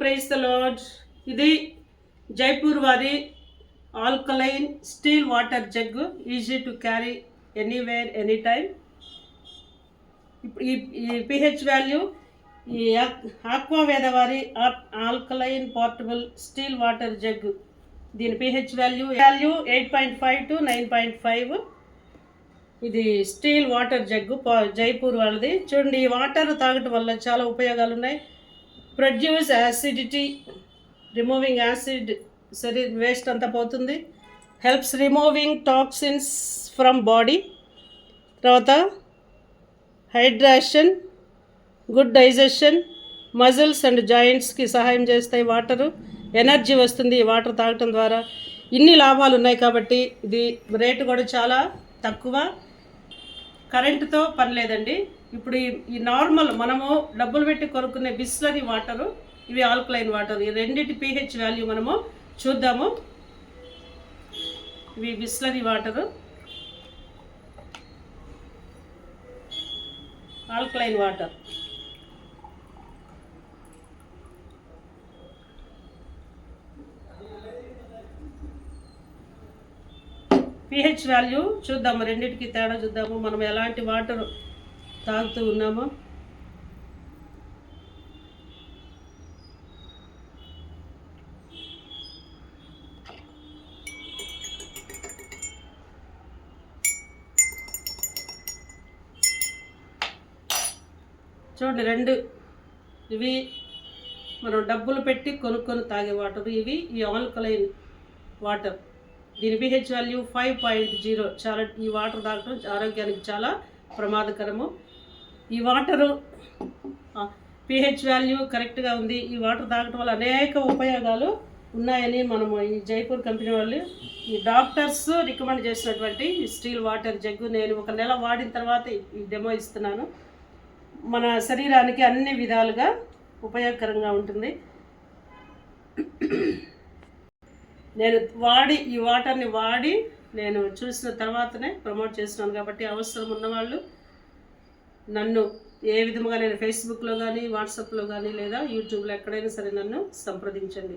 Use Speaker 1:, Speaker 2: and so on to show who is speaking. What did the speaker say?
Speaker 1: Praise the lord ఇది జైపూర్ వారి alkaline steel water jug easy to carry anywhere any time ఈ ఈ pH value ఈ ఆక్వా వేద వారి alkaline portable steel water jug దీని pH value value eight point five to nine point five ఇది steel water jug Jaipur వాళ్ళది. చూడండి ఈ water తాగటం వల్ల చాలా ఉపయోగాలు ఉన్నాయి ప్రొడ్యూస్ యాసిడిటీ రిమూవింగ్ యాసిడ్ శరీర వేస్ట్ అంతా పోతుంది. Helps removing toxins from body. తర్వాత hydration good digestion muscles and జాయింట్స్కి సహాయం చేస్తాయి వాటరు. ఎనర్జీ వస్తుంది ఈ వాటర్ తాగటం ద్వారా. ఇన్ని లాభాలు ఉన్నాయి కాబట్టి ఇది రేటు కూడా చాలా తక్కువ. కరెంటుతో పని లేదండి ఇప్పుడు ఈ నార్మల్ మనము డబ్బులు పెట్టి కొనుక్కునే బిస్లరీ వాటరు ఇవి ఆల్కలైన్ వాటర్. ఈ రెండింటి పీహెచ్ వాల్యూ మనము చూద్దాము. ఇవి Bisleri water. Alkaline water. PH value చూద్దాము రెండింటికి తేడా చూద్దాము. మనం ఎలాంటి వాటర్ తాగుతూ ఉన్నామో. చూడండి రెండు. ఇవి మనం డబ్బులు పెట్టి కొనుక్కొని తాగే వాటర్. ఇవి ఈ ఆల్కలైన్ వాటర్. దీని pH value five point zero చాలా ఈ వాటర్ తాగటం ఆరోగ్యానికి చాలా ప్రమాదకరము. ఈ వాటరు పిహెచ్ వాల్యూ కరెక్ట్గా ఉంది. ఈ వాటర్ తాగటం వల్ల అనేక ఉపయోగాలు ఉన్నాయని మనము ఈ జైపూర్ కంపెనీ వాళ్ళు ఈ డాక్టర్స్ రికమెండ్ చేసినటువంటి ఈ స్టీల్ వాటర్ జగ్గు నేను ఒక నెల వాడిన తర్వాత ఈ డెమో ఇస్తున్నాను. మన శరీరానికి అన్ని విధాలుగా ఉపయోగకరంగా ఉంటుంది. నేను వాడి ఈ వాటర్ని వాడి నేను చూసిన తర్వాతనే ప్రమోట్ చేస్తున్నాను కాబట్టి అవసరం ఉన్నవాళ్ళు నన్ను ఏ విధముగా నేను ఫేస్బుక్లో కానీ వాట్సాప్లో కానీ లేదా యూట్యూబ్లో ఎక్కడైనా సరే నన్ను సంప్రదించండి.